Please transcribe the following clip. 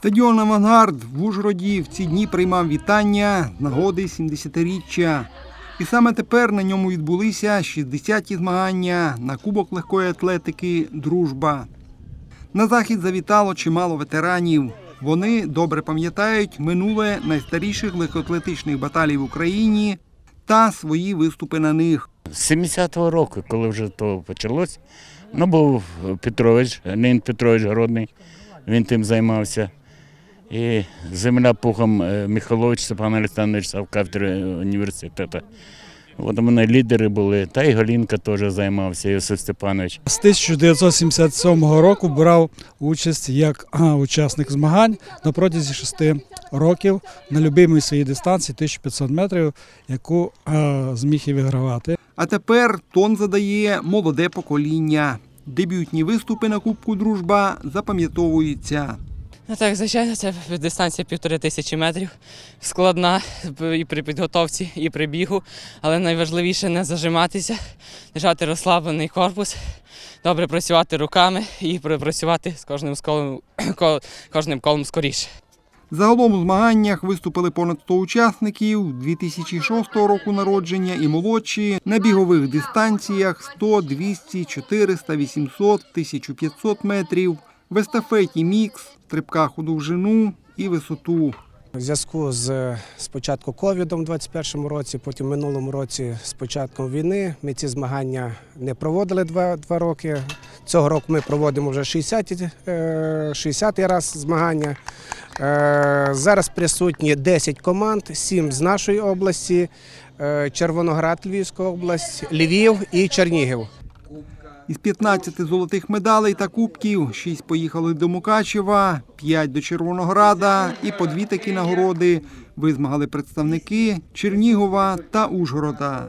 Стадіон Авангард в Ужгороді в ці дні приймав вітання нагоди 70-річчя. І саме тепер на ньому відбулися 60-ті змагання на Кубок легкої атлетики Дружба. На захід завітало чимало ветеранів. Вони добре пам'ятають минуле найстаріших легкоатлетичних баталій в Україні та свої виступи на них. З 70-го року, коли вже то почалось, ну був Петрович, Леонід Петрович Городний, він тим займався. І земля пухом е, Михайлович Степан Олександрович кафедри університету. От у мене лідери були, та й Галінка теж займався, Йосиф Степанович. З 1977 року брав участь як учасник змагань на протязі шести років на любимій своїй дистанції 1500 метрів, яку зміг і вигравати. А тепер тон задає молоде покоління. Дебютні виступи на Кубку Дружба запам'ятовуються. Ну так, звичайно, це дистанція півтори тисячі метрів. Складна і при підготовці, і при бігу. Але найважливіше не зажиматися, держати розслаблений корпус, добре працювати руками і працювати з кожним сколом, ко- кожним колом скоріше. Загалом у змаганнях виступили понад 100 учасників 2006 року народження і молодші на бігових дистанціях 100, 200, 400, 800, 1500 метрів, в естафеті мікс, стрибках у довжину і висоту. У зв'язку з спочатку ковідом у 2021 році, потім в минулому році з початком війни ми ці змагання не проводили два, два роки. Цього року ми проводимо вже 60, е, 60-й раз змагання. Е, Зараз присутні 10 команд, 7 з нашої області, е, Червоноград, Львівська область, Львів і Чернігів. Із 15 золотих медалей та кубків 6 поїхали до Мукачева, 5 до Червонограда і по дві такі нагороди визмагали представники Чернігова та Ужгорода.